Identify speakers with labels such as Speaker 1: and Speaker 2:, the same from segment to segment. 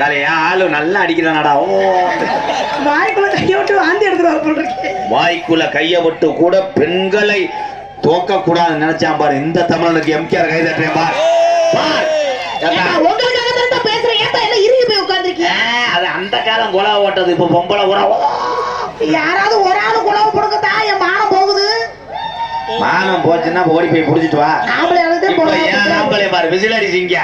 Speaker 1: கலையா ஆளு நல்லா அடிக்கிறானடா. ஓ.
Speaker 2: வாய்க்குள்ள கையை விட்டு வாந்தி எடுத்துருவாரு போல் இருக்கு.
Speaker 1: வாய்க்குள்ள கைய விட்டு கூட பெண்களை தோக்க கூடாதுன்னு நினைச்சான் பாரு. இந்த தமிழனுக்கு எம்கேஆர் கை தட்டுறேன் பார்.
Speaker 2: உங்களுக்காக தான் பேசுறேன். ஏப்பா என்ன இறுகி போய் உட்கார்ந்திருக்கீங்க?
Speaker 1: அது அந்த காலம் கொலா ஓட்டது. இப்ப பொம்பளை உரா
Speaker 2: யாராவது ஒரு ஆளு குழவு கொடுக்கத்தா என் மானம் போகுது.
Speaker 1: மானம் போச்சுன்னா ஓடி போய் புடிச்சிட்டு வா. ஏன் ஆம்பளை பாரு? விசில் அடிச்சிங்க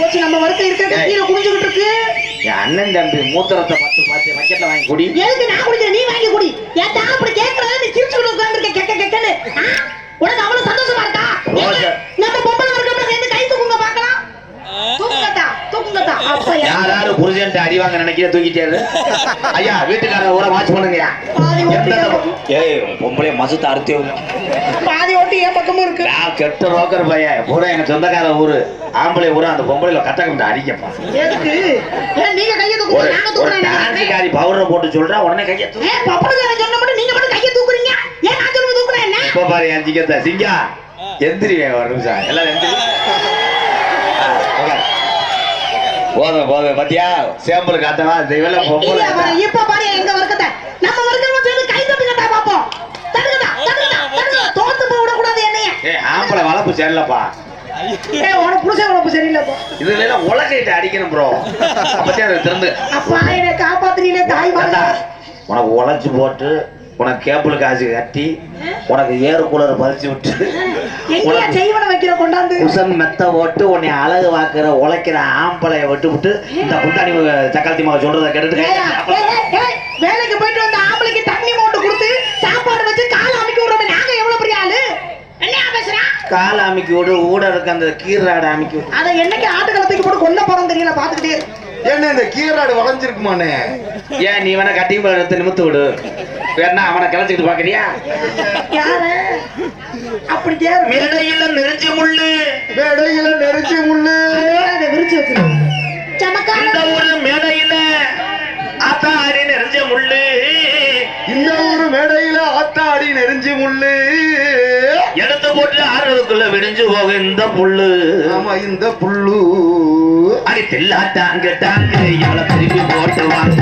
Speaker 2: போச்சு நம்ம வறுக்க இருக்க
Speaker 1: ஏய்.
Speaker 2: கீழே குடிஞ்சுக்கிட்டு இருக்கு.
Speaker 1: என் அண்ணன் தம்பி மூத்திரத்தை பார்த்து பார்த்து பக்கெட்ல வாங்கி குடி.
Speaker 2: எதுக்கு நான் குடிக்கிறேன்? நீ வாங்கி குடி. ஏத்தா அப்படி கேக்குறத? நீ சிரிச்சுக்கிட்டு உட்கார்ந்திருக்க கெக்க கெக்கன்னு? உனக்கு அவ்வளவு சந்தோஷமா இருக்கா? நம்ம பொம்பளை வர்க்கம்ல சேர்ந்து கை தூக்குங்க பார்க்கலாம் தூக்குங்கத்தா தூக்குங்கத்தா அப்ப
Speaker 1: யார் யாரு புருஷன்ட்டு அடி வாங்க நினைக்கிற தூக்கிட்டாரு ஐயா வீட்டுக்காரர் ஊரை வாட்ச் பண்ணுங்க ஏய் பொம்பளை மசுத்த அறுத்தி
Speaker 2: பாதி ஓட்டி என் பக்கமும் இருக்கு?
Speaker 1: நான் கெட்ட ரோக்கர் பையன் பூரா எங்க சொந்தக்கார ஊரு. ஆம்பளை ஊரா அந்த பொம்பளைல கட்ட கட்ட அடிக்கப்பா.
Speaker 2: நீங்க கையை
Speaker 1: பவுடரை போட்டு சொல்றா உடனே கையை தூக்கு.
Speaker 2: ஏன் பப்பனுக்காரன் சொன்ன மட்டும் நீங்க மட்டும் கையை தூக்குறீங்க? ஏன் நான் சொல்லுங்க தூக்குறேன் என்ன?
Speaker 1: இப்ப பாரு என் சிங்கத்தை சிங்கா எந்திரி ஒரு நிமிஷம். எல்லாரும் எந்திரி. போதும் போதும். பாத்தியா? சேம்பல் காட்டவா தெய்வல பொம்பளை
Speaker 2: இப்ப பாரு எங்க வர்க்கத்தை நம்ம வர்க்கம் சேர்ந்து கை பாப்போம் தட்டுங்கடா தட்டுங்கடா தட்டுங்கடா தோத்து போய் விடக்கூடாது என்னைய.
Speaker 1: ஏய் ஆம்பளை வளர்ப்பு சரியில்லப்பா.
Speaker 2: ஏய் உனக்கு புருஷன் உனக்கு சரியில்லைப்பா.
Speaker 1: இதுல எல்லாம் உலகிட்ட அடிக்கணும் ப்ரோ அப்பத்தே அதை திறந்து.
Speaker 2: அப்பா என்னை காப்பாத்துறீங்களே தாய் வாழ்க்கை
Speaker 1: உனக்கு உழைச்சு போட்டு உனக்கு கேபிள் காசு கட்டி உனக்கு ஏர் கூலர் பறிச்சு விட்டு குசன் மெத்த ஓட்டு உன்னை அழகு வாக்குற உழைக்கிற ஆம்பளைய விட்டு விட்டு இந்த புத்தாணி சக்காலத்தி மக சொல்றத கேட்டுட்டு
Speaker 2: வேலைக்கு போயிட்டு வந்த ஆம்பளைக்கு தண்ணி மோட்டு கொடுத்து சாப்பாடு வச்சு காலை அமைக்க விடுறோமே நாங்க எவ்வளவு பெரிய ஆளு?
Speaker 1: கால் அமைக்கி விடு ஊட இருக்க அந்த கீராடை அமைக்கி விடு.
Speaker 2: அதை என்னைக்கு ஆட்டுக்களத்துக்கு போட்டு கொல்ல போறோம் தெரியல பாத்துக்கிட்டே.
Speaker 3: என்ன இந்த கீராடு வளைஞ்சிருக்குமானே
Speaker 1: ஏன் நீ வேணா எடுத்து நிமித்து விடு. வேணா அவனை கிளச்சிக்கிட்டு பாக்குறியா
Speaker 2: யாரு? அப்படி கேரு
Speaker 1: மேடையில நெருஞ்சி முள்ளு.
Speaker 3: மேடையில நெரிச்சு முள்ளு.
Speaker 2: விரிச்சு வச்சிரு. சமக்கால
Speaker 1: இந்த ஊரு மேடையில ஆத்தாடி நெருஞ்ச முள்ளு.
Speaker 3: இந்த ஒரு மேடையில ஆத்தாடி நெரிஞ்சு முள்ளு.
Speaker 1: எடுத்து போட்டு ஆறுறதுக்குள்ள விடிஞ்சு போக இந்த புல்லு
Speaker 3: ஆமா இந்த புல்லு
Speaker 1: அடி தில்லா டாங்க டாங்க இவளை திருப்பி போட்டு வாங்க.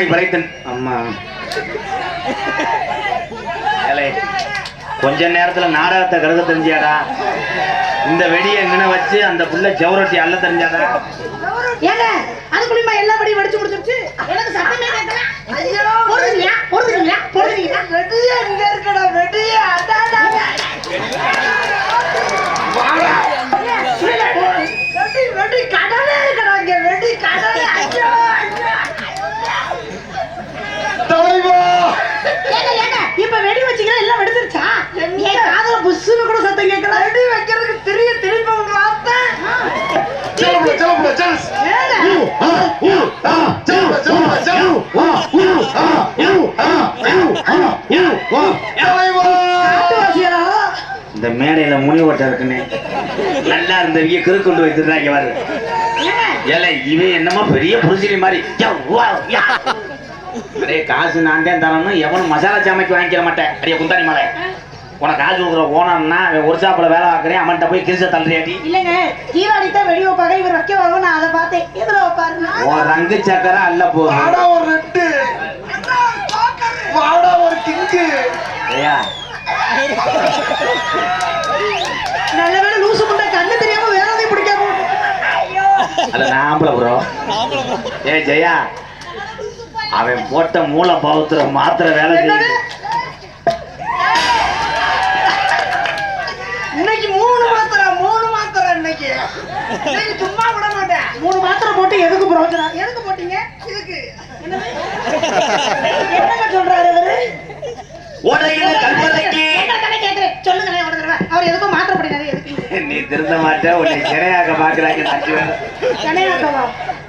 Speaker 1: தாய் கள்ளம்டாய் அம்மா. கொஞ்ச நேரத்துல நாடகத்தை கருத தெரிஞ்சாடா? இந்த வெடியை எங்கன வச்சு அந்த புள்ள ஜவரொட்டி அள்ள தெரிஞ்சாடா
Speaker 2: ஏங்க அதுக்குள்ளயுமா எல்லா படியும் வெடிச்சு முடிச்சிருச்சு எனக்கு சத்தமே கேட்கல ஐயோ போடுறீங்களா போடுறீங்களா போடுறீங்களா வெடியே இங்க இருக்கடா வெடியே அதாடா வெடி வெடி கடலே இருக்கடா இங்க வெடி கடலே ஐயோ ஐயோ
Speaker 3: தலைவா
Speaker 2: ஏங்க ஏங்க இப்ப வெடி வச்சீங்களா எல்லாம் வெடிச்சிருச்சா என் காதுல புஷ்ஷுன்னு கூட சத்தம் கேட்கல வெடி வைக்கிறதுக்கு தெரிய திருப்பி உங்க வார்த்தை
Speaker 3: ஜலப்பட ஜலப்பட ஜெல்ஸ்
Speaker 2: ஏங்க
Speaker 3: ஜலப்பட ஜலப்பட ஜெல்ஸ் தலைவா
Speaker 2: காட்டுவாசியரா
Speaker 1: இந்த மேடையில முனிவட்டம் இருக்குன்னு. நல்லா இருந்தவங்க கிறு கொண்டு வைத்துறாங்க பாரு. ஏலே இவன் என்னமோ பெரிய புரிசிலி மாதிரி. அடே காசு நான் தான் தரணும் எவனும் மசாலா சாமைக்கு வாங்கிக்கிற மாட்டேன். அடியே குந்தாணி மலை. உனக்கு காசு கொடுக்குற ஓனர்னா அவன் ஒரு சாப்பிட வேலை பார்க்குறேன் அவன்கிட்ட போய் கிரிச தள்ளுறியாடி.
Speaker 2: இல்லங்க தீபாவளி தான் வெடி வைப்பாங்க இவர் வைக்க வருவோம் நான் அதை பார்த்தேன். எதுல வைப்பாருன்னா
Speaker 1: உன் ரங்கு சக்கரை அல்ல
Speaker 3: ஒரு ரெட்டு. வாடா ஒரு கிங்கு
Speaker 1: ஐயா.
Speaker 2: நல்ல வேளை லூசு முண்டை கண்ணு தெரியாம வேற எதையும் பிடிக்காம
Speaker 1: அது நாம்பள ப்ரோ. ஏ ஜெயா. அவன் போட்ட மூல பௌத்திர மாத்திர வேலை? செய்யுது.
Speaker 2: இன்னைக்கு மூணு மாத்திரை மூணு மாத்திரை இன்னைக்கு. இன்னைக்கு சும்மா விட மாட்டேன். மூணு மாத்திரை போட்டு எதுக்கு பிரயோஜனம்? எதுக்கு போட்டீங்க? இதுக்கு சொல்றாரு
Speaker 1: உடையில கல்பதைக்கு.
Speaker 2: சொல்லுங்களேன் ஒரு தடவை. அவர் எதுக்கும் எதுக்கு
Speaker 1: நீ திருந்த மாட்ட உன்னை சிறையாக்க பாக்குறாங்க
Speaker 2: கனையாக்கவா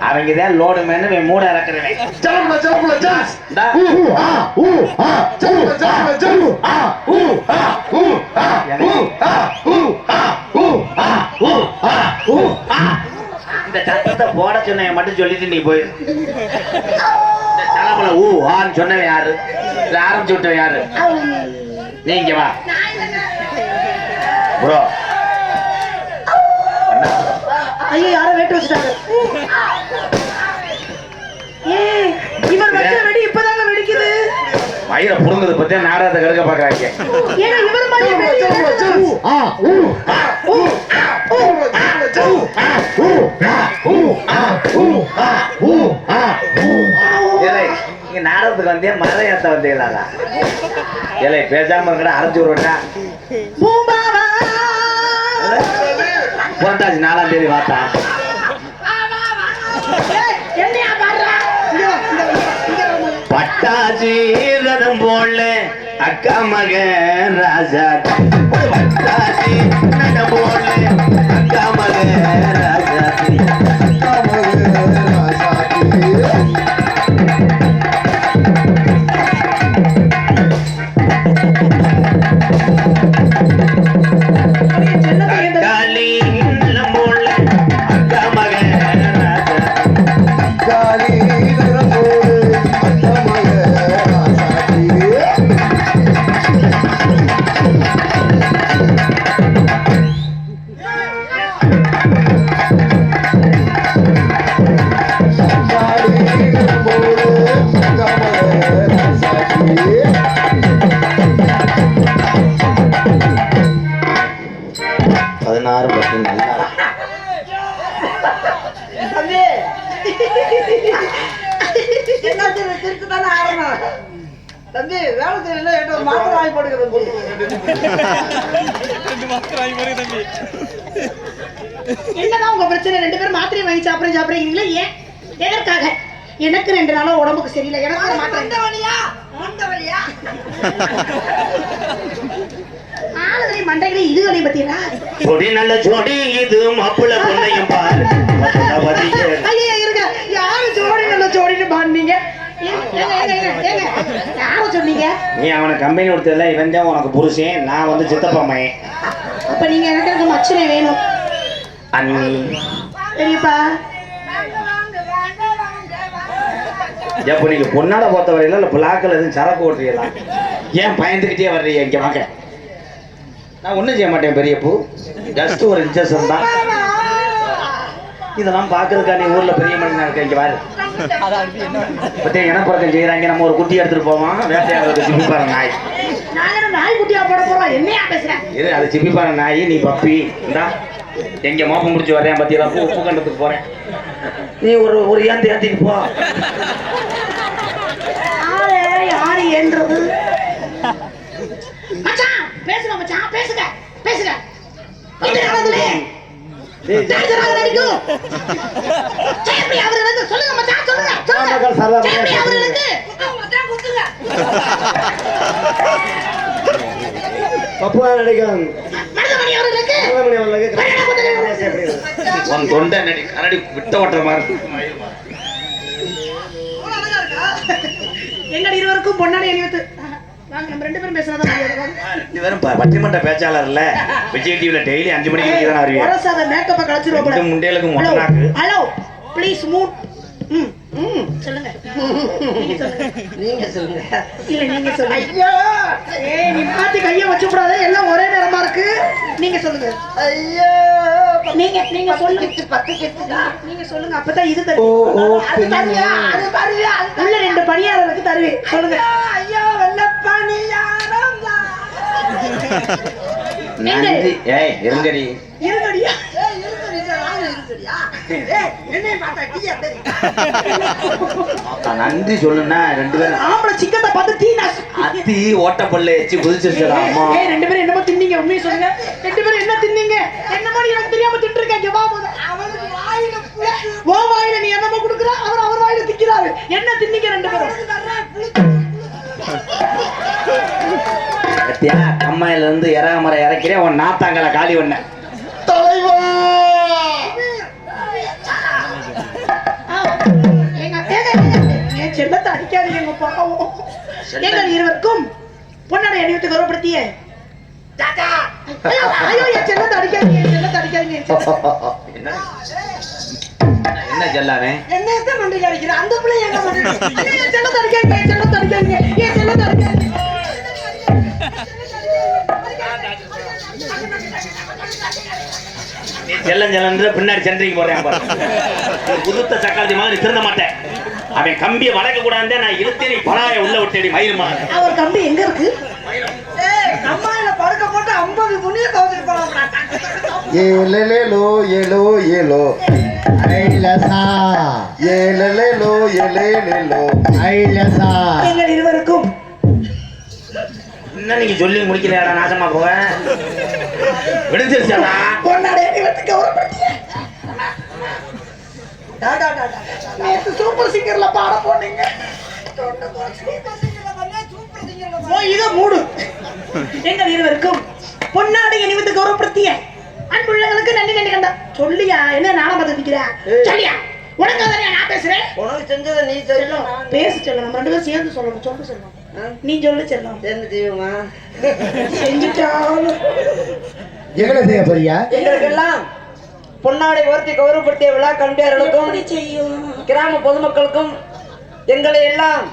Speaker 1: அவங்க தான் லோடு மேனு இவன் மூட இறக்குறவன்
Speaker 3: ஜலப்புல ஜலப்புல ஜாஸ்
Speaker 1: இந்தா.
Speaker 3: ஊ ஆ ஊ ஆ ஜலப்புல ஜலப்புல ஜலு ஆ ஊ ஆ ஊ ஆ ஊ ஆ ஊ ஆ ஊ ஆ ஊ ஆ ஊ ஆ
Speaker 1: இந்த சத்தத்தை போட சொன்ன மட்டும் சொல்லிட்டு நீ போயிரு. இந்த சலபல ஊ ஆன்னு சொன்னவன் யாரு? இத ஆரம்பிச்சு விட்டவன் யாரு? நீங்க வா. ப்ரோ.
Speaker 2: ஐயோ யாரோ வேட்டு வச்சுட்டாங்க. ஏ இவர் வச்ச வெடி இப்பதாங்க வெடிக்குது.
Speaker 1: மயிரை புடுங்குது பத்தி நாடகத்தை கெடுக்க பாக்குறாங்க. நாடகத்துக்கு வந்தே மர ஏத்த வந்தீங்களா ஏலே பேசாம இருக்கடா அரைச்சு விடுவா புரட்டாசி நாலாம் தேதி பார்த்தா.
Speaker 2: இங்க
Speaker 1: ரதம் போல அக்கா மக ராஜா. பட்டாசி ரதம் போல அக்கா மக ராஜா.
Speaker 2: என்கிட்ட ஒரு மாத்திரை வாங்கி போடுங்க தம்பி. என்னதான் உங்க பிரச்சனை? ரெண்டு பேரும் மாத்திரை வாங்கி சாப்பிடுறேன் சாப்பிடுறீங்களா ஏன்? எதற்காக? எனக்கு ரெண்டு நாளா உடம்புக்கு சரியில்லை. எனக்கு ஒரு மாத்திரை. வழியா வழியா ஆளுகளை மண்டைகளை இதுகளை பத்தியா?
Speaker 1: சொடி நல்ல சொடி இது மாப்பிள்ள பொண்ணையும் பாரு.
Speaker 2: சொன்னீங்க?
Speaker 1: நீ அவனை கம்பெனி கொடுத்ததுல இவன் தான் உனக்கு புருஷன் நான் வந்து சித்தப்பா
Speaker 2: அப்ப நீங்க எனக்கு எனக்கு மச்சனை வேணும்.
Speaker 1: அண்ணி.
Speaker 2: பெரியப்பா.
Speaker 1: எப்போ நீங்க பொண்ணாட பொறுத்த வரையில இல்ல பிளாக்கில் எதுவும் சரக்கு ஓட்டுறீங்களா? ஏன் பயந்துக்கிட்டே வர்றீங்க இங்க வாங்க. நான் ஒண்ணும் செய்ய மாட்டேன் பெரியப்பூ. ஜஸ்ட் ஒரு இன்ஜெக்ஷன் தான். இதெல்லாம் பாக்குறதுக்கா நீ ஊர்ல பெரிய மனுஷனா இருக்க இங்க பாரு பத்தியா இனப்பறக்கம் செய்யறாங்க நம்ம ஒரு குட்டி எடுத்துட்டு போவோம். வேட்டையாடுறது சிப்பிப்பாற நாய்.
Speaker 2: என்ன நாய் குட்டியா போட போறோம்? என்னையா பேசுறேன்
Speaker 1: இரு அது சிப்பிப்பாற நாய் நீ பப்பி. இந்தா. எங்க மோப்பம் முடிச்சு வரேன் பத்தியா? உப்பு கண்டத்துக்கு போறேன். நீ ஒரு ஒரு ஏந்து ஏந்திட்டு போ.
Speaker 2: யாரு என்றது மச்சான் பேசுங்க மச்சான் பேசுங்க பேசுங்க. இது நடிக்கும் சொல்லுங்க மச்சான்.
Speaker 3: மச்சான்
Speaker 2: கொடுத்துங்க
Speaker 3: பப்புவா
Speaker 2: குதிரை
Speaker 1: உன் தொண்டை நடி கரடி விட்ட ஓட்டுற மாதிரி.
Speaker 2: எங்க இருவருக்கும் பொன்னாடி அணிவித்து
Speaker 1: பட்டிமன்ற பேச்சாளர் இல்ல. விஜய் டிவில டெய்லி அஞ்சு மணிக்கு நீ தானே அறிவியா
Speaker 2: வரசாத மேக்கப்பை கலைச்சிருவோம் போல.
Speaker 1: ரெண்டு முண்டைகளுக்கு
Speaker 2: ஹலோ
Speaker 1: மொட்டை நாக்கு.
Speaker 2: ஹலோ ப்ளீஸ் மூவ் ம் ம். சொல்லுங்க. நீங்க சொல்லுங்க.
Speaker 4: நீங்க சொல்லுங்க.
Speaker 2: இல்ல நீங்க சொல்லுங்க. ஐயோ! ஏய் நீ மாத்தி கைய வச்சு கூடாது எல்லாம் ஒரே நேரமா இருக்கு. நீங்க சொல்லுங்க.
Speaker 4: ஐயோ!
Speaker 2: நீங்க நீங்க சொல்லுங்க.
Speaker 4: பத்து கிட்டுதா
Speaker 2: நீங்க சொல்லுங்க. அப்பதான் இது
Speaker 3: ஓ
Speaker 2: தருவீங்க.
Speaker 3: ஓ
Speaker 4: அது தருவியா? அது தருவியா? அது
Speaker 2: உள்ள ரெண்டு பணியாளருக்கு தருவேன் சொல்லுங்க.
Speaker 4: ஐயோ வெள்ளப்பாணி யாரும்
Speaker 1: நன்றி. ஏய் இருங்கடி.
Speaker 2: இருங்கடியா
Speaker 4: என்னை பார்த்தா டீயா தெரியும்
Speaker 1: நான் நன்றி சொல்லுன்னா ரெண்டு பேரும்
Speaker 2: ஆம்பளை சிக்கத்தை பார்த்து தீ நாசு
Speaker 1: அத்தி ஓட்டப்பல்ல வச்சு குதிச்சிருச்சா அம்மா.
Speaker 2: ஏய் ரெண்டு பேரும் என்னமோ தின்னீங்க உண்மையை சொல்லுங்க. ரெண்டு பேரும் என்ன தின்னீங்க? என்னமோ எனக்கு தெரியாம தின்றுருக்கீங்க வா முதல்ல
Speaker 4: அவனுக்கு வாயில
Speaker 2: ஓ வாயில நீ என்னமோ கொடுக்குற அவர் அவர் வாயில திக்கிறாரு. என்ன தின்னிக்க ரெண்டு பேரும்?
Speaker 1: கம்மாயில இருந்து இறக மரம் இறக்கிறேன் உன் நாத்தாங்கல காலி பண்ண
Speaker 3: தலைவா!
Speaker 2: என் செல்லத்தை அடிக்காதீங்க எங்க பாவம் எங்கள் இருவருக்கும் பொன்னடை அணிவித்து கௌரவப்படுத்திய ஐயோ, ஐயோ என் செல்லத்தை அடிக்காதீங்க என் செல்லத்தை
Speaker 1: என்ன?
Speaker 4: அடிக்கிற? அந்த பிள்ளை
Speaker 2: என் செல்லத்தை அடிக்காதீங்க என் செல்லத்தை அடிக்காதீங்க என் செல்லத்தை அடிக்காதீங்க.
Speaker 1: செல்லம் செல்லன்ற பின்னாடி சென்ட்ரிக்கு போறேன் புதுத்த சக்காளி மாதிரி திருந்த மாட்டேன். அவன் கம்பியை வளர்க்க கூடாது நான் இழுத்தே நீ பலாய உள்ள விட்டேடி மயிலுமா
Speaker 2: அவர் கம்பி எங்க இருக்கு?
Speaker 4: ஏய் அம்மாயில படுக்க போட்டு ஐம்பது துணியை கவுத்துட்டு போலாம்
Speaker 3: ஏலலேலோ ஏலோ ஏலோ ஐலசா. ஏலலேலோ ஏலேலேலோ ஐலசா.
Speaker 2: எங்கள் இருவருக்கும்.
Speaker 1: என்ன நீங்க சொல்லி முடிக்கலையாடா நாசமா விடுஞ்சிருச்சாடா?
Speaker 2: பொன்னடை கௌரவப்படுத்திய நேத்து சூப்பர் சிங்கர்ல பாட போனீங்க. இத மூடு. எங்கள் இருவருக்கும் பொன்னாடை அணிவித்து கௌரவப்படுத்திய அன்புள்ளங்களுக்கு நன்றி நன்றி கண்டா. சொல்லியா? என்ன நானும் பார்த்து நிக்கிறேன் சொல்லியா? உனக்கு தானே நான் பேசுறேன்?
Speaker 4: உனக்கு செஞ்சதை நீ
Speaker 2: செல்லம்
Speaker 4: செல்லும்
Speaker 2: பேசு செல்லம். நம்ம ரெண்டு பேரும் சேர்ந்து சொல்லணும். சொல்லு செல்லம். நீ சொல்லு செல்லம்.
Speaker 4: சேர்ந்து செய்வோமா?
Speaker 2: செஞ்சுட்டாலும்.
Speaker 3: எங்களை செய்ய போறியா?
Speaker 4: எங்களுக்கெல்லாம் பொன்னாடை உயர்த்தி கௌரவப்படுத்திய விழா கண்டியார்களுக்கும் கிராம பொதுமக்களுக்கும் எங்களை எல்லாம்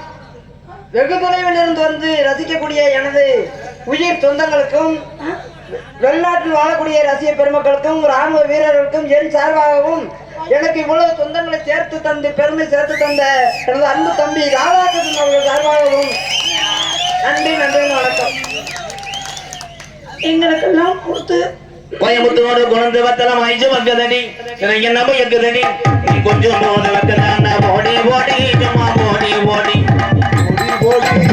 Speaker 4: வெகு தொலைவில் இருந்து வந்து ரசிக்கக்கூடிய எனது உயிர் சொந்தங்களுக்கும் வெளிநாட்டில் வாழக்கூடிய ரசிக பெருமக்களுக்கும் ராணுவ வீரர்களுக்கும் என் சார்பாகவும் எனக்கு இவ்வளவு சொந்தங்களை சேர்த்து தந்து பெருமை சேர்த்து தந்த எனது அன்பு தம்பி ராதாகிருஷ்ணன் அவர்கள் சார்பாகவும் நன்றி நன்றி வணக்கம்.
Speaker 2: எங்களுக்கெல்லாம் கொடுத்து
Speaker 1: கோயம்புத்தூர் குழந்தை வத்தலம் ஐந்து வக்கதடி எனக்கு நம்ம எக்குதடி கொஞ்சம் போத வக்கதான ஓடி ஓடி சும்மா ஓடி ஓடி
Speaker 3: போடி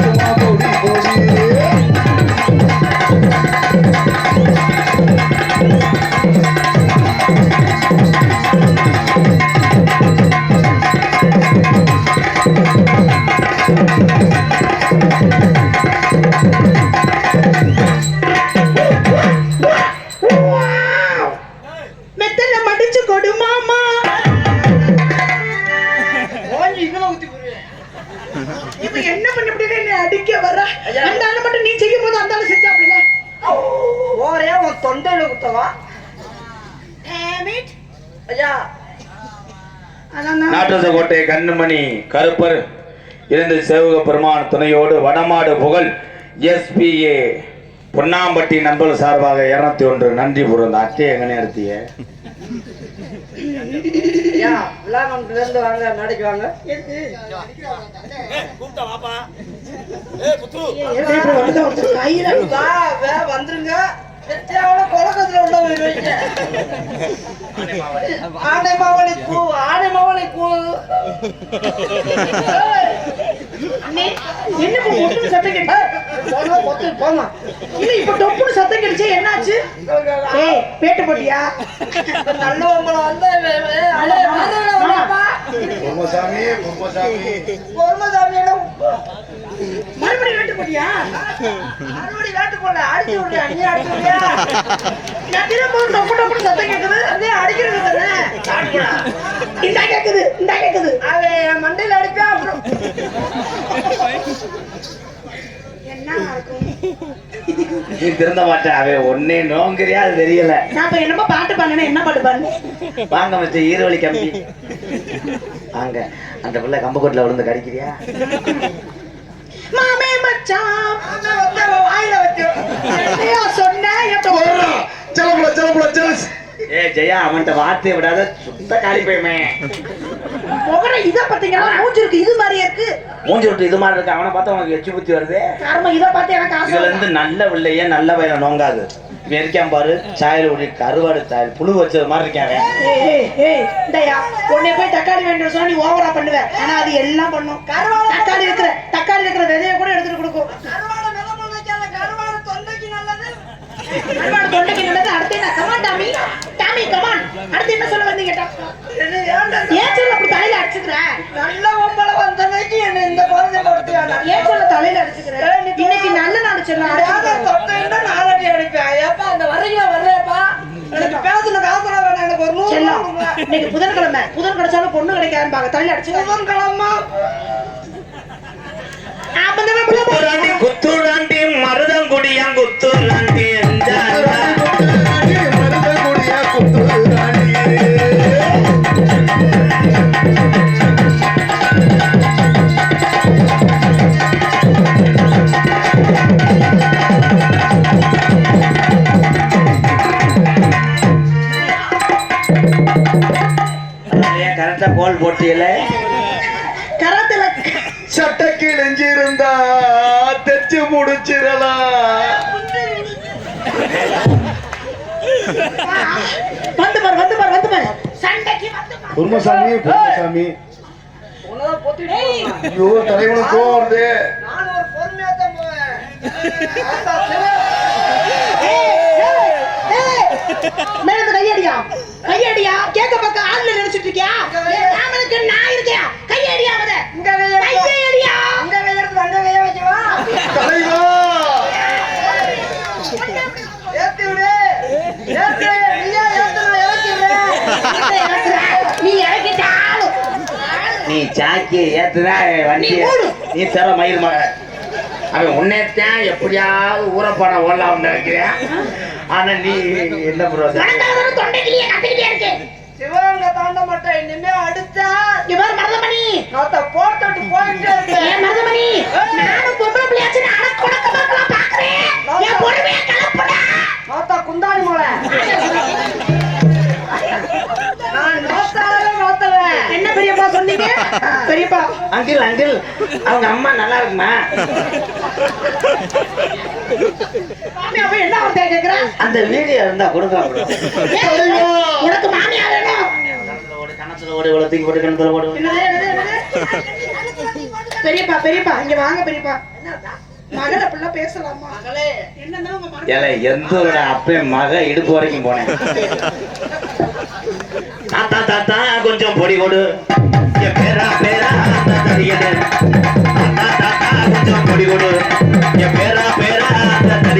Speaker 1: கருப்பர் இருந்து சேவக பெருமான் துணையோடு வடமாடு புகழ் எஸ்பிஏ பொன்னாம்பட்டி நண்பர்கள் சார்பாக இருநூத்தி ஒன்று. நன்றி புரிந்த. அத்தையை எங்கனே
Speaker 4: வே வந்துருங்க. கொலக்கத்துல உள்ள ஆனை மாவளி பூ ஆனை மாவளி பூ
Speaker 2: என்ன சத்தம் கேட்டு
Speaker 4: போமா
Speaker 2: இல்ல இப்ப டொப்புன்னு சத்தம் கேட்டுச்சு என்னாச்சு ஏய் பேட்டு போட்டியா
Speaker 4: நல்லவங்களை வந்து.
Speaker 3: பொம்மசாமி பொம்மசாமி
Speaker 2: மறுபடியும் வேட்டு போட்டியா
Speaker 4: அறுவடை வேட்டு போல அடிச்சு விடுறியா? நீ அடிச்சு விடுறியா?
Speaker 2: நான் திரும்ப டொப்பு டொப்புன்னு சத்தம் கேக்குது.
Speaker 4: அதே அடிக்கிறது தானே?
Speaker 2: இந்த
Speaker 4: அவன் என் மண்டையில அடிப்பா அப்புறம்.
Speaker 1: நீ திருந்த அவன் ஒன்னே நோங்கிறியா? அது தெரியல.
Speaker 2: நான் என்னமோ பாட்டு பாடுனேன் என்ன பாட்டு பாடுனேன்
Speaker 1: வாங்க வச்சு ஈரவழி கம்பி. வாங்க. அந்த பிள்ளை கம்பக்கோட்டில் விழுந்து கடிக்கிறியா?
Speaker 2: மச்சான்
Speaker 4: வாயில வச்சு
Speaker 2: என்னையா சொன்ன
Speaker 3: செலப்புல செலப்புல செல்ஸ்
Speaker 1: ஏ ஜெயா அவன்கிட்ட வார்த்தையை விடாத சுத்த காலி போயுமே
Speaker 2: முகர இத பாத்தீங்கன்னா மூஞ்சி இருக்கு இது மாதிரியே இருக்கு.
Speaker 1: மூஞ்சி விட்டு இது மாதிரி இருக்கு. அவனை பார்த்தா உனக்கு எச்சு புத்தி வருது.
Speaker 2: காரணமா இத பார்த்து எனக்கு ஆசை
Speaker 1: இதுல. இருந்து நல்ல பிள்ளைய நல்ல வயல நோங்காது. இவன் இருக்கான் பாரு? சாயல் உடைய கருவாடு சாயல் புழு வச்சது மாதிரி இருக்கான் அவன்.
Speaker 2: ஏய், ஏய், ஏய், இந்தாயா, உன்னை போய் தக்காளி வேண்டிய சொன்னா நீ ஓவரா பண்ணுவ. ஆனா அது எல்லாம் பண்ணும். தக்காளி இருக்கிற தக்காளி இருக்கிற விதைய கூட எடுத்துட்டு கொடுக்கும்.
Speaker 4: தொண்டைக்கு நல்லது.
Speaker 2: கருவாடு தொண்டைக்கு நல்லது. அடுத்து என்ன? சாமி கமான் அடுத்து என்ன சொல்ல வந்தீங்க ஏன் சொல்ல அப்படி தலையில அடிச்சுக்கிற?
Speaker 4: நல்ல என்ன இந்த குழந்தை கொடுத்தியாடா
Speaker 2: ஏன் சொல்ல தலையில அடிச்சுக்கிற? இன்னைக்கு நல்ல நாள் சொல்ல
Speaker 4: தொட்டேன்னா நாலடி அடிப்பேன். ஏப்பா அந்த வரையில வரலையப்பா? எனக்கு பேசணும் காசல வேணாம் எனக்கு ஒரு நூறு.
Speaker 2: இன்னைக்கு புதன்கிழமை. புதன் கிடைச்சாலும் பொண்ணு கிடைக்காதுப்பாங்க தலையில அடிச்சுக்கிற.
Speaker 4: புதன்கிழமை.
Speaker 1: குத்துராண்டி குத்துராண்டி மருதங்குடியான் கரெக்டா கோல் போட்டியல.
Speaker 2: கரத்துல
Speaker 3: சட்டை கிழிஞ்சிருந்தா தெச்சு முடிச்சிடலாம்
Speaker 2: வந்து பாரு வந்து பாரு வந்து பாரு. சண்டைக்கு வந்து பாரு.
Speaker 3: குருமசாமி குருமசாமி.
Speaker 4: உன்னதான் பொத்திட்டு போகணும்.
Speaker 3: ஐயோ தலைவனுக்கு கோவம் வருது.
Speaker 4: நான் ஒரு பொறுமையா தான் போவேன். ஆத்தா, சிவா.
Speaker 2: மேல கையடியா? கையடியா? கேட்க பக்கம் ஆள்ல நினைச்சிட்டு இருக்கியா? ராமனுக்கு நான் இருக்கேன். கையடியா அவத?
Speaker 4: வைக்க.
Speaker 2: கையடியா?
Speaker 4: அங்க கையை எடுத்து அங்க கையை வைக்கவா?
Speaker 3: தலைவா!
Speaker 4: ஏத்தி விடு. ஏத்து. நீயா ஏத்தணும், இறக்கி விடு.
Speaker 2: நீ இறக்கிட்டாலும்
Speaker 1: நீ சாக்கி ஏத்துனா வண்டி.
Speaker 2: நீ
Speaker 1: தர மயிர் மக. அவன் உன்னைத்தான் எப்படியாவது ஊறப்பான ஓடலாம் நினைக்கிறேன். ஆனா நீ என்ன ப்ரோ
Speaker 2: வணங்காதவன தொண்டைக்கிலேயே கத்திக்கிட்டே இருக்கு
Speaker 4: சிவகங்கை தாண்ட மாட்டேன். இனிமே அடிச்சா
Speaker 2: பாரு மருதமணி.
Speaker 4: நாத்த போட்டுட்டு போயிட்டே.
Speaker 2: ஏன் மருதமணி நானும் பொம்பளை பிள்ளையாச்சு நானும் குடக்க பார்க்கலாம் பாக்குறேன் என் பொறுமையை கலப்புடா.
Speaker 4: நாத்தா குந்தாணி மலை. நான் நோத்தாலே நோத்துவேன்.
Speaker 2: என்ன பெரியப்பா சொன்னீங்க? பெரியப்பா.
Speaker 1: அங்கிள் அங்கிள் அவங்க அம்மா நல்லா இருக்குமா?
Speaker 2: என்ன கேக்குற?
Speaker 1: அந்த வீடியோ இருந்தா கொடுங்க.
Speaker 2: ஏன் உனக்கு மாமியா வேணும்.
Speaker 1: கணத்துல ஓடி இவ்வளவு தூக்கி போட்டு கிணத்துல ஓடு?
Speaker 2: பெரியப்பா பெரியப்பா இங்க வாங்க பெரியப்பா. மகளை பிள்ளை பேசலாமா?
Speaker 4: மகளே,
Speaker 2: என்னன்னா உங்க மகன்?
Speaker 1: ஏல எந்த ஒரு அப்பன் மக இடுப்பு வரைக்கும் போனேன். தாத்தா தாத்தா கொஞ்சம் பொடி கொடு பேரா பேரா தாத்தா கொஞ்சம் பொடி கொடு என் பேரா பேரா தாத்தா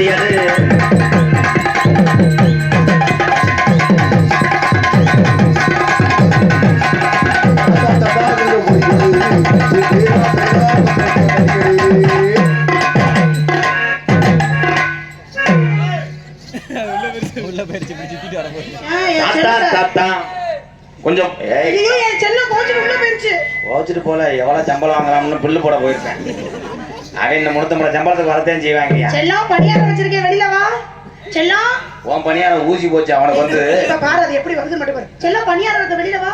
Speaker 2: செல்லம்.
Speaker 1: தாத்தா கொஞ்சம்
Speaker 2: கோச்சுட்டு
Speaker 1: போல எவ்வளவு சம்பளம் வாங்கலாம்னு பில்லு போட போயிருப்பேன் அவன் இந்த முடத்தம்பள சம்பளத்துக்கு வரத்தான் செய்வாங்க
Speaker 2: செல்லம் பணியாரம் வச்சிருக்கேன் வெளியில வா. செல்லம்
Speaker 1: உன் பணியாரம் ஊசி போச்சு அவனுக்கு வந்து.
Speaker 2: பாரு அது எப்படி வருது மட்டும் பாரு. செல்லம் பணியாரம் இருக்க வெளியில வா.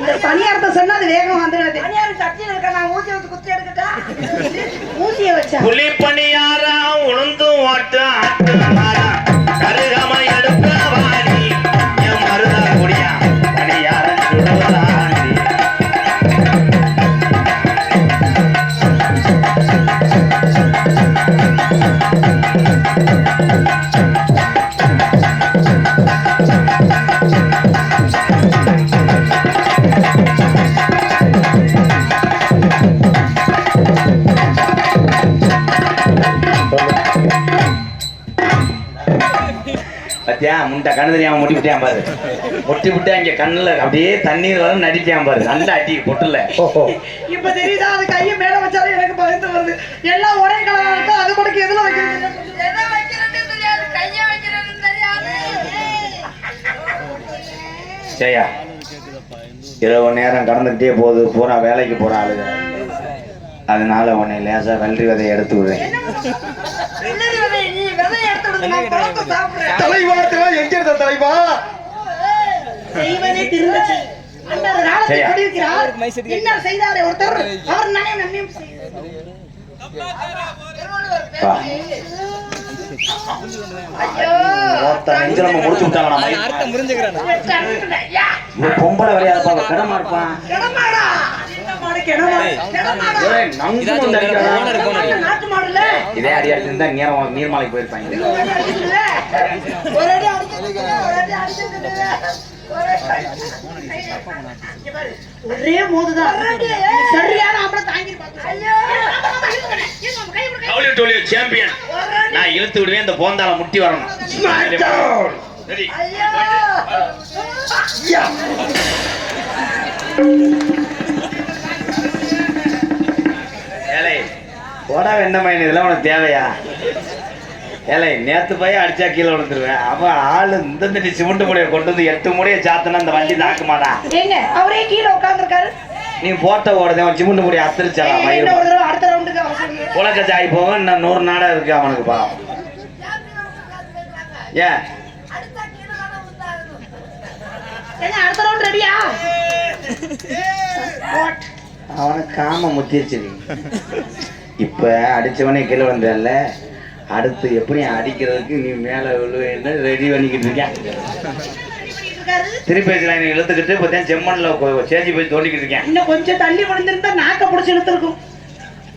Speaker 2: இந்த பணியாரத்தை சொன்னா அது வேகம் வந்துடுது.
Speaker 4: மணியாரு சட்டியில் இருக்க நான் ஊசி வச்சு குத்தி எடுக்கட்டா?
Speaker 2: ஊசிய வச்சா?
Speaker 1: புலி பணியாரம் உளுந்து ஓட்டு ஆட்டு பத்தியா முண்டை கண்ணு தெரியாம முட்டி பாரு. முட்டி விட்டு அங்க கண்ணுல அப்படியே தண்ணீர் வர நடிச்சான் பாரு. நல்ல அடி பொட்டுல.
Speaker 2: இப்ப தெரியுதா? அது கையை மேல வச்சாலும் எனக்கு பயந்து வருது. எல்லாம் ஒரே கலரா இருக்கா? அது கூட எதுல வைக்கிறது
Speaker 4: எதை வைக்கிறேன்னு தெரியாது. கையை வைக்கிறேன்னு தெரியாது.
Speaker 1: சரியா இரவு நேரம் கடந்துக்கிட்டே போகுது. பூரா வேலைக்கு போற ஆளுங்க. அதனால உன்னை லேசா வெள்ளரி விதையை எடுத்து விடுறேன்
Speaker 4: பின்னாடி விதை, நீ விதையை எடுத்து விடுங்க, நான் பழத்தை சாப்பிடுறேன்.
Speaker 3: தலைவா எங்க இருந்த தலைவா?
Speaker 2: செய்வனே? கொண்டிருக்கிறார் என்ன செய்தாரே ஒருத்தர்? அவர் நானே நன்மையும் செய்தார்
Speaker 1: வா.
Speaker 4: ஐயோ,
Speaker 1: ஒருத்தன் நெஞ்சில நம்ம முடிச்சு விட்டாங்க நம்ம இவன் பொம்பளை விளையாட பாப்பா கிடமா இருப்பான் இதே அடி அடிச்சிருந்தா நேரம் நீர்மலைக்கு போயிருப்பாங்க?
Speaker 4: ஒரு அடி அடிக்கிறது ஒரு அடி அடிக்கிறது
Speaker 2: ஒரே மோதுதான். சரியான ஆம்பளை தாங்கி
Speaker 1: டபிள்யூ டபிள்யூ சாம்பியன் நான் இழுத்து விடுவேன். இந்த போந்தால முட்டி வரணும். Ready? போடா வெண்ணமயன் இதெல்லாம் உனக்கு தேவையா? ஏலே நேத்து போய் அடிச்சா கீழே விழுந்துருவேன். அவன் ஆளு இந்த இந்த சிமெண்ட் மூடையை கொண்டு வந்து எட்டு மூடையை சாத்தினா அந்த வண்டி தாக்குமாடா?
Speaker 2: அவரே கீழே உட்கார்ந்துருக்காரு.
Speaker 1: நீ போட்ட ஓடுதே அவன் சிமெண்ட் மூடையை
Speaker 2: தடவை அடுத்த ரவுண்டுக்கு
Speaker 1: உலக ஜாய் போக இன்னும் நூறு நாடா இருக்கு அவனுக்கு பாவம். ஏன்?
Speaker 2: அடுத்த ரவுண்ட் ரெடியா
Speaker 1: அவனுக்கு காம முத்திருச்சு இப்ப அடிச்சவனே கீழே வந்தல அடுத்து எப்படி அடிக்கிறதுக்கு நீ மேல விழுவேன்னு ரெடி பண்ணிக்கிட்டு இருக்கேன் திருப்பி லைன் இழுத்துக்கிட்டு இப்போ செம்மண்ல கொ- சேஞ்சி போய் தோண்டிக்கிட்டு இருக்கேன்.
Speaker 2: இன்னும் கொஞ்சம் தள்ளி விழுந்திருந்தா நாக்க பிடிச்சி இழுத்துருக்கும்.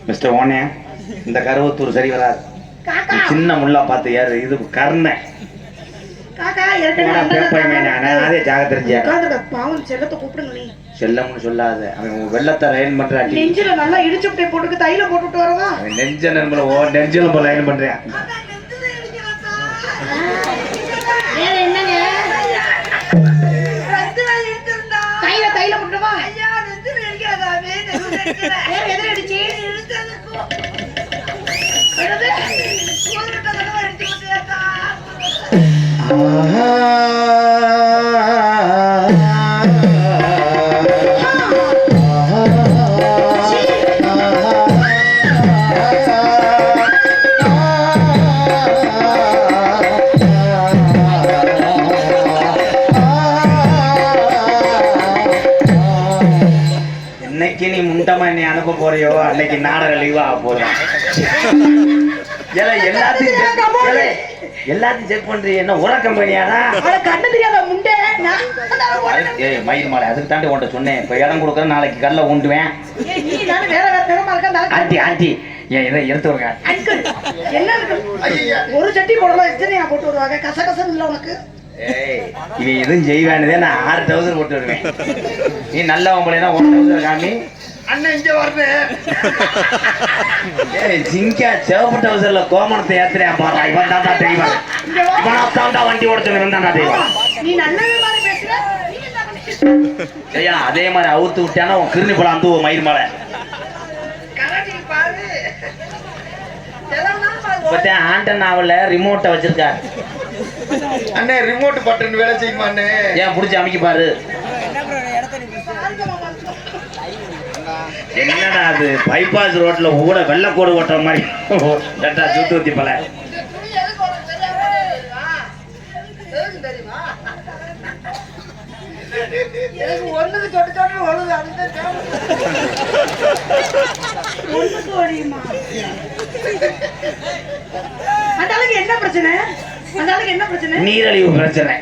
Speaker 1: மிஸ்டர் ஓனே இந்த கருவத்தூர் சரி வராது. சின்ன முள்ளா பார்த்து ஏறு இது கருணை. அதே ஜாக தெரிஞ்ச
Speaker 2: பாவம் செல்லத்தை கூப்பிடுங்க நீ
Speaker 1: செல்லம்னு சொல்லாத. அவன் உன் வெள்ளத்தை லைன் பண்றாட்டி
Speaker 2: நெஞ்சில நல்லா இடிச்சு விட்டே போட்டுக்கு தையில போட்டுட்டு வரவா?
Speaker 1: அவன் நெஞ்ச நண்பல ஓ நெஞ்சில போய் லைன் பண்றேன்.
Speaker 2: வேற
Speaker 1: அன்னைக்கு நாடக லீவா போதும். ஏலே, எல்லாத்தையும் எல்லாத்தையும் செக் பண்றீங்க. என்ன உர கம்பெனியாடா
Speaker 2: கண்ணு தெரியாத முண்டை.
Speaker 1: ஏய் மயில் மாலை அதுக்கு தாண்டி உன்ட்ட சொன்னேன். இப்ப இடம் கொடுக்குற நாளைக்கு கல்ல ஊண்டுவேன்.
Speaker 2: ஏய், நீ நானும் வேற வேற திறமா இருக்கா? அந்த ஆளு
Speaker 1: ஆண்டி ஆண்டி. ஏன் இதை எடுத்து வருங்க
Speaker 2: என்ன இருக்கு? ஒரு சட்டி போடலாம் எத்தனையா போட்டு வருவாங்க கசகசன்னு இல்ல உனக்கு?
Speaker 1: ஏய் இவன் எதுவும் செய்வானதே நான் ஆறு டவுசர் போட்டு வருவேன் நீ நல்லவன் போலேனா ஒரு டவுசர் காமி.
Speaker 3: அண்ணன் இங்க வரணும்
Speaker 1: ஏய் ஜிங்கா சிவப்பு டவுசர்ல கோமணத்தை ஏத்துறேன் பாரு இவன் தான்டா தெய்வம் இவனா தான்டா வண்டி ஓடுறது இவன் தான்டா தெய்வம்
Speaker 2: நீ நல்லவே மாதிரி பேசுற.
Speaker 1: ஐயா அதே மாதிரி அவுத்து விட்டானா உன் கிருணி பழம் அந்த மயிர் மலை. ஆண்டன் நாவல ரிமோட்டை வச்சிருக்காரு.
Speaker 3: அண்ணே ரிமோட் பட்டன் வேலை செய்யுமா அண்ணே?
Speaker 1: ஏன் புடிச்சு அமைக்க பாரு. என்னடா அது? பைபாஸ் ரோட்ல ஊட வெள்ளக்கோடு ஓட்டுற மாதிரி. டட்டா சுத்து ஊத்தி பல.
Speaker 2: என்ன பிரச்சனை?
Speaker 1: நீரழிவு பிரச்சனை.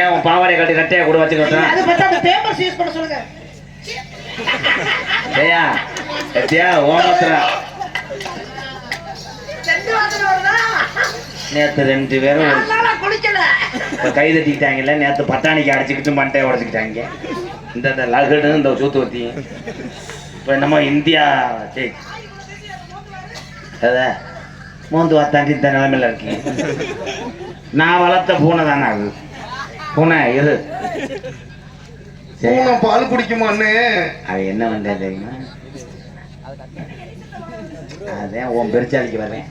Speaker 1: ஏன் பாவாடை கட்டி கட்டையை கூட வச்சுக்கிட்டேன் ஏயா எத்தியா ஓமத்துறா நேத்து ரெண்டு பேரும் இப்ப கை தட்டிக்கிட்டாங்கல்ல நேத்து பட்டாணிக்கு அடிச்சுக்கிட்டு மண்டையை உடச்சிக்கிட்டாங்க. இந்த இந்த லகுடு இந்த சூத்து ஊத்தி. இப்ப என்னமோ இந்தியா சரி அத மூந்து வாத்தாண்டி இந்த நிலைமையில இருக்கீங்க நான் வளர்த்த பூனை தானே அது? பூனை இது
Speaker 3: பூனை பால் குடிக்குமான்னு
Speaker 1: அது என்ன வந்தேன் தெரியுமா? அதான் உன் பெருச்சாலிக்கு வரேன்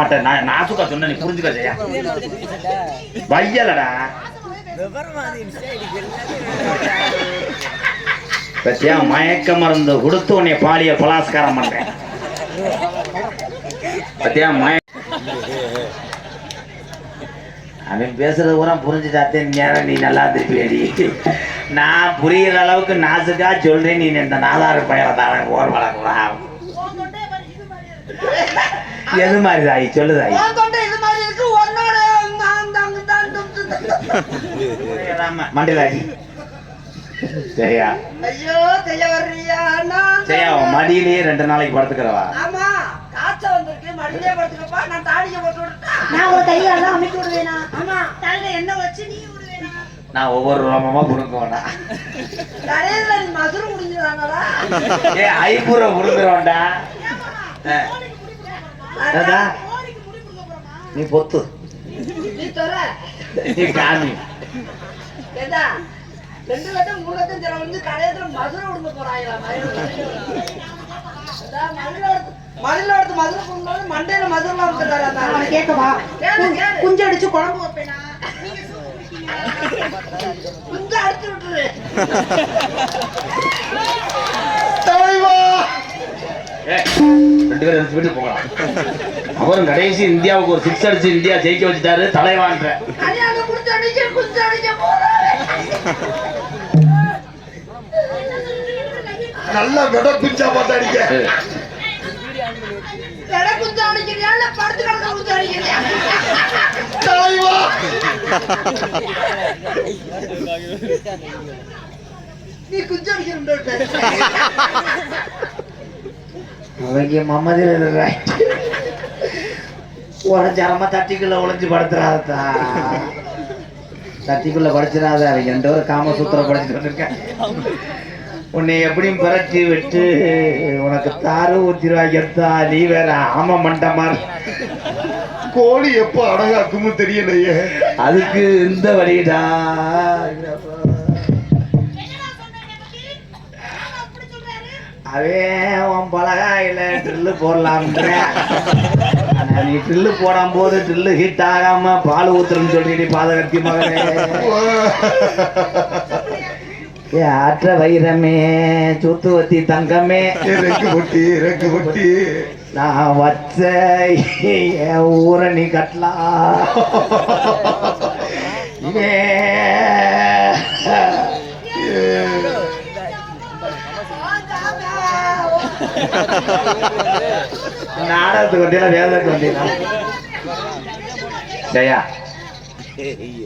Speaker 1: மாட்டேன். நான் நாசுக்கா சொன்ன நீ புரிஞ்சுக்க வையலடா. பத்தியா மயக்க மருந்து கொடுத்து உன்னை பாலிய பலாஸ்காரம் பண்றேன். பத்தியா மய அவன் பேசுறது பூரா புரிஞ்சுட்டாத்தே நேரம் நீ நல்லா திருப்பி அடி நான் புரியுற அளவுக்கு நாசுக்கா சொல்றேன் நீ இந்த நாலாறு பயிரை தானே ஓர் வளர்க்கலாம் எது மாதிரி தாயி? சொல்லு தாயி. சரியா
Speaker 4: ஐயோ செய்ய
Speaker 1: மடியிலேயே ரெண்டு நாளைக்கு படுத்துக்கிறவா?
Speaker 4: ஆமா. காய்ச்ச வந்திருக்கு மடி படுத்தே படுத்துக்கப்பா நான் தாடியை போட்டு
Speaker 2: நான் ஒரு கையால அமைக்க விடுவேனா? ஆமா. தலையில எண்ணெய் வச்சு நீ விடுவேனா?
Speaker 1: நான் ஒவ்வொரு ரோமமா புடுங்குவேனா
Speaker 4: கடையில நீ மதுரை முடிஞ்சுதானடா
Speaker 1: ஏ ஐபுற புடுங்குறோம்டா நீ பொத்து.
Speaker 4: நீ தர
Speaker 1: நீ காமி
Speaker 4: ஏண்டா? ரெண்டு லட்சம் மூணு லட்சம் தர வந்து கடையத்துல மதுரை விடுங்க போறாங்களா மதுரை எடுத்து மதுரை போகும்போது மண்டையில மதுரை வந்துட்டாரா
Speaker 2: கேட்கவா. குஞ்சு அடிச்சு குழம்பு வைப்பேனா?
Speaker 4: அடிச்சு விட்டுரு.
Speaker 1: ரெண்டு பேரும் போகலாம். அவரும் கடைசி இந்தியாவுக்கு ஒரு சிக்ஸ் அடிச்சு இந்தியா ஜெயிக்க வச்சுட்டாரு தலைவான்ற.
Speaker 3: நல்லா விட பிச்சா பார்த்து
Speaker 4: குஞ்சு அடிக்கிறியா இல்ல படுத்து கிடக்க குஞ்சு அடிக்கிறியா
Speaker 3: தலைவா
Speaker 4: நீ குஞ்சு அடிக்கிற
Speaker 1: உடஞ்சரமா தட்டிக்குள்ள ஒளிஞ்சு படுத்துறாதா தட்டிக்குள்ள படிச்சிடாத அவங்க ரெண்டு பேரும் காமசூத்திரம் படிச்சுட்டு வந்திருக்கேன் உன்னை எப்படியும் பிரட்டி விட்டு உனக்கு தாரு ஊத்திருவாங்கத்தா நீ வேற ஆம மண்டமா
Speaker 3: கோழி எப்ப அடகாக்குமோ தெரியலையே.
Speaker 1: அதுக்கு இந்த வழிடா. அவன் உன் பலகாயில ட்ரில்லு போடலாம்ன்ற. ஆனா நீ ட்ரில்லு போடும் போது ட்ரில்லு ஹிட் ஆகாம பால் ஊத்துறன்னு சொல்லிட்டு பாதகத்தி மகனே. ஆற்ற வைரமே சுத்துவத்தி தங்கமே.
Speaker 3: ரெக்கு பொட்டி ரெக்கு பொட்டி
Speaker 1: நான் வச்ச ஊரை நீ கட்டலாம் நாடகத்துக்கு வந்தீங்களா வேதத்துக்கு வந்தீங்களா? ஜெயா.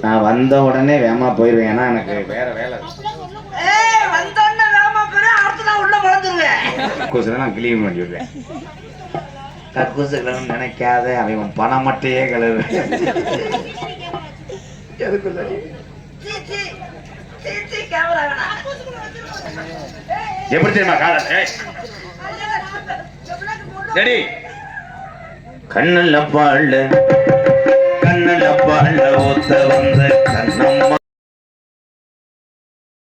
Speaker 1: நான் வந்த உடனே வேகமா போயிருவேன். ஏன்னா எனக்கு வேற வேலை.
Speaker 4: வேமா நான்
Speaker 1: கிளீன் பண்ணி விடுவேன். கக்கூசு நினைக்காத அவன் பணம் மட்டையே
Speaker 4: வேணாம்.
Speaker 1: எப்படி தெரியுமா காலம் ரெடி கண்ணில் பாழ. கண்ணில் பாழ ஒத்த வந்த கண்ணம்மா.